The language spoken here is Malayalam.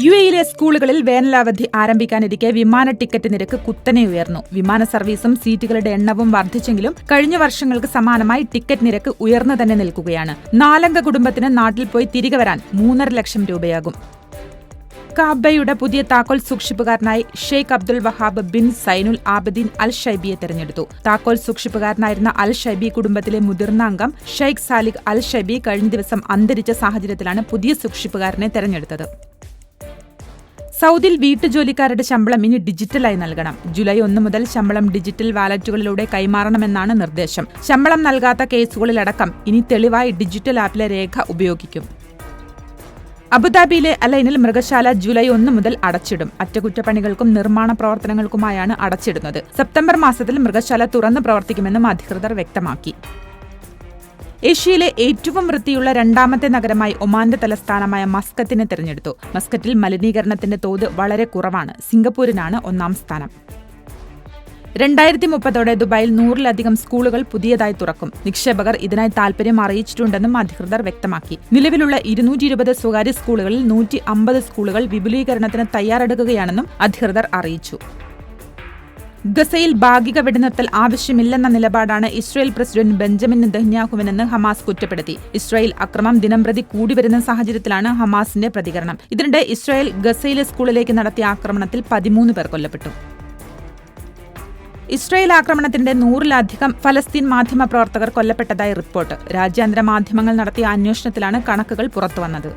യു എയിലെ സ്കൂളുകളിൽ വേനലവധി ആരംഭിക്കാനിരിക്കെ വിമാന ടിക്കറ്റ് നിരക്ക് കുത്തനെ ഉയർന്നു. വിമാന സർവീസും സീറ്റുകളുടെ എണ്ണവും വർദ്ധിച്ചെങ്കിലും കഴിഞ്ഞ വർഷങ്ങൾക്ക് സമാനമായി ടിക്കറ്റ് നിരക്ക് ഉയർന്നു തന്നെ നിൽക്കുകയാണ്. നാലംഗ കുടുംബത്തിന് നാട്ടിൽ പോയി തിരികെ വരാൻ മൂന്നര ലക്ഷം രൂപയാകും. കാബയുടെ പുതിയ താക്കോൽ സൂക്ഷിപ്പുകാരനായി Sheikh Abdul Wahab bin Zainul Abideen al ഷൈബിയെ തെരഞ്ഞെടുത്തു. താക്കോൽ സൂക്ഷിപ്പുകാരനായിരുന്ന അൽ ഷൈബി കുടുംബത്തിലെ മുതിർന്ന അംഗം ഷെയ്ഖ് സാലിഖ് അൽ ഷൈബി കഴിഞ്ഞ ദിവസം അന്തരിച്ച സാഹചര്യത്തിലാണ് പുതിയ സൂക്ഷിപ്പുകാരനെ തെരഞ്ഞെടുത്തത്. സൗദിയിൽ വീട്ടുജോലിക്കാരുടെ ശമ്പളം ഇനി ഡിജിറ്റലായി നൽകണം. ജൂലൈ ഒന്ന് മുതൽ ശമ്പളം ഡിജിറ്റൽ വാലറ്റുകളിലൂടെ കൈമാറണമെന്നാണ് നിർദ്ദേശം. ശമ്പളം നൽകാത്ത കേസുകളിലടക്കം ഇനി തെളിവായി ഡിജിറ്റൽ ആപ്പിലെ രേഖ ഉപയോഗിക്കും. അബുദാബിയിലെ അലൈനിൽ മൃഗശാല ജൂലൈ ഒന്ന് മുതൽ അടച്ചിടും. അറ്റകുറ്റപ്പണികൾക്കും നിർമ്മാണ പ്രവർത്തനങ്ങൾക്കുമായാണ് അടച്ചിടുന്നത്. സെപ്റ്റംബർ മാസത്തിൽ മൃഗശാല തുറന്ന് പ്രവർത്തിക്കുമെന്നും അധികൃതർ വ്യക്തമാക്കി. ഏഷ്യയിലെ ഏറ്റവും വൃത്തിയുള്ള രണ്ടാമത്തെ നഗരമായി ഒമാന്റെ തലസ്ഥാനമായ മസ്കത്തിനെ തിരഞ്ഞെടുത്തു. മസ്കറ്റിൽ മലിനീകരണത്തിന്റെ തോത് വളരെ കുറവാണ്. സിംഗപ്പൂരിനാണ് ഒന്നാം സ്ഥാനം. രണ്ടായിരത്തി മുപ്പതോടെ ദുബായിൽ നൂറിലധികം സ്കൂളുകൾ പുതിയതായി തുറക്കും. നിക്ഷേപകർ ഇതിനായി താൽപര്യം അറിയിച്ചിട്ടുണ്ടെന്നും അധികൃതർ വ്യക്തമാക്കി. നിലവിലുള്ള ഇരുന്നൂറ്റി ഇരുപത് സ്വകാര്യ സ്കൂളുകളിൽ നൂറ്റി അമ്പത് സ്കൂളുകൾ വിപുലീകരണത്തിന് തയ്യാറെടുക്കുകയാണെന്നും അധികൃതർ അറിയിച്ചു. ഗസയിൽ ഭാഗിക വെടിനിർത്തൽ ആവശ്യമില്ലെന്ന നിലപാടാണ് ഇസ്രായേൽ പ്രസിഡന്റ് ബെഞ്ചമിൻ നെതന്യാഹുവിനെന്ന് ഹമാസ് കുറ്റപ്പെടുത്തി. ഇസ്രായേൽ അക്രമം ദിനംപ്രതി കൂടിവരുന്ന സാഹചര്യത്തിലാണ് ഹമാസിന്റെ പ്രതികരണം. ഇതിനിടെ ഇസ്രായേൽ ഗസയിലെ സ്കൂളിലേക്ക് നടത്തിയ ആക്രമണത്തിൽ പതിമൂന്ന് പേർ കൊല്ലപ്പെട്ടു. ഇസ്രായേൽ ആക്രമണത്തിന്റെ നൂറിലധികം ഫലസ്തീൻ മാധ്യമ പ്രവർത്തകർ കൊല്ലപ്പെട്ടതായി റിപ്പോർട്ട്. രാജ്യാന്തര മാധ്യമങ്ങൾ നടത്തിയ അന്വേഷണത്തിലാണ് കണക്കുകൾ പുറത്തുവന്നത്.